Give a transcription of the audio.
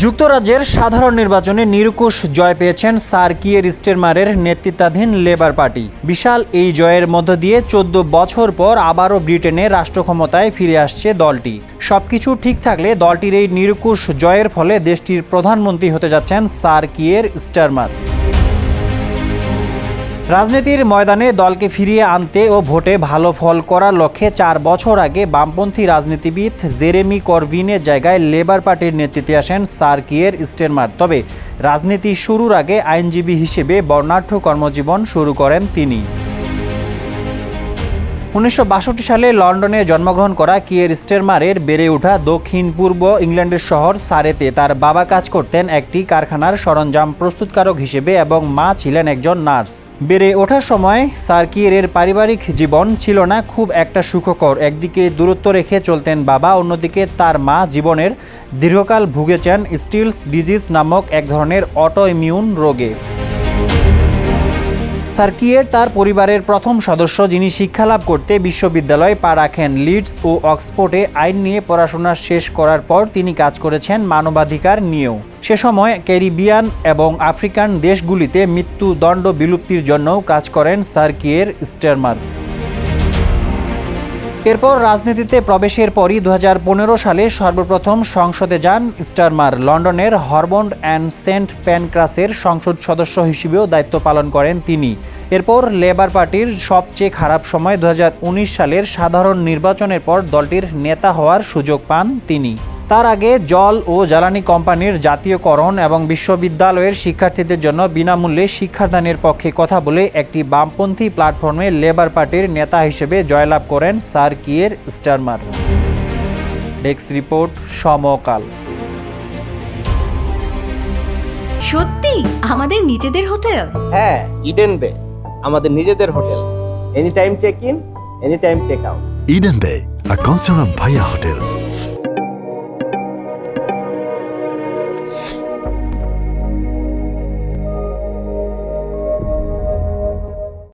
যুক্তরাজ্যের সাধারণ নির্বাচনে নিরুকুশ জয় পেয়েছেন সার্কিয়ের কিয়ের স্টেরমারের নেতৃত্বাধীন লেবার পার্টি। বিশাল এই জয়ের মধ্য দিয়ে চোদ্দ বছর পর আবারও ব্রিটেনে রাষ্ট্রক্ষমতায় ফিরে আসছে দলটি। সবকিছু ঠিক থাকলে দলটির এই নিরুকুশ জয়ের ফলে দেশটির প্রধানমন্ত্রী হতে যাচ্ছেন সার্কিয়ের কিয়ের স্টারমার। রাজনীতির ময়দানে দলকে ফিরিয়ে আনতে ও ভোটে ভালো ফল করার লক্ষ্যে চার বছর আগে বামপন্থী রাজনীতিবিদ জেরেমি করভিনের জায়গায় লেবার পার্টির নেতৃত্বে আসেন সার কিয়ের স্টেনমার তবে রাজনীতি শুরুর আগে আইনজীবী হিসেবে বর্ণাঢ্য কর্মজীবন শুরু করেন তিনি। উনিশশো বাষট্টি সালে লন্ডনে জন্মগ্রহণ করা কিয়ের স্টেরমারের বেড়ে ওঠা দক্ষিণ পূর্ব ইংল্যান্ডের শহর সারেতে তার বাবা কাজ করতেন একটি কারখানার সরঞ্জাম প্রস্তুতকারক হিসেবে এবং মা ছিলেন একজন নার্স। বেড়ে ওঠার সময় স্যার কিয়ের পারিবারিক জীবন ছিল না, খুব একটা সুখকর। একদিকে দূরত্ব রেখে চলতেন বাবা, অন্যদিকে তার মা জীবনের দীর্ঘকাল ভুগেছেন স্টিলস ডিজিজ নামক এক ধরনের অটো ইমিউন রোগে। সার্কিয়ের তার পরিবারের প্রথম সদস্য যিনি শিক্ষালাভ করতে বিশ্ববিদ্যালয়ে পা রাখেন লিডস ও অক্সফোর্ডে আইন নিয়ে পড়াশোনা শেষ করার পর তিনি কাজ করেছেন মানবাধিকার নিয়েও। সে সময় ক্যারিবিয়ান এবং আফ্রিকান দেশগুলিতে মৃত্যুদণ্ড বিলুপ্তির জন্যও কাজ করেন সার্কিয়ের স্টারমার। এরপর রাজনীতিতে প্রবেশের পরই দু হাজার পনেরো সালে সর্বপ্রথম সংসদে যান স্টারমার লন্ডনের হরবন্ড অ্যান্ড সেন্ট প্যানক্রাসের সংসদ সদস্য হিসেবেও দায়িত্ব পালন করেন তিনি। এরপর লেবার পার্টির সবচেয়ে খারাপ সময় দু হাজার উনিশ সালের সাধারণ নির্বাচনের পর দলটির নেতা হওয়ার সুযোগ পান তিনি। তার আগে জল ও জ্বালানি কোম্পানির জাতীয়করণ এবং বিশ্ববিদ্যালয়ের শিক্ষার্থীদের জন্য বিনামূল্যে শিক্ষাদানের পক্ষে কথা বলে একটি বামপন্থী প্ল্যাটফর্মে লেবার পার্টির নেতা হিসেবে জয়লাভ করেন sir Keir Starmer. Desk report Samakal. সত্যি? আমাদের নিজেদের হোটেল? হ্যাঁ ইডেন বে। আমাদের নিজেদের hotel. Any time check in any time check out Eden Bay, a concern of Bhaya Hotels.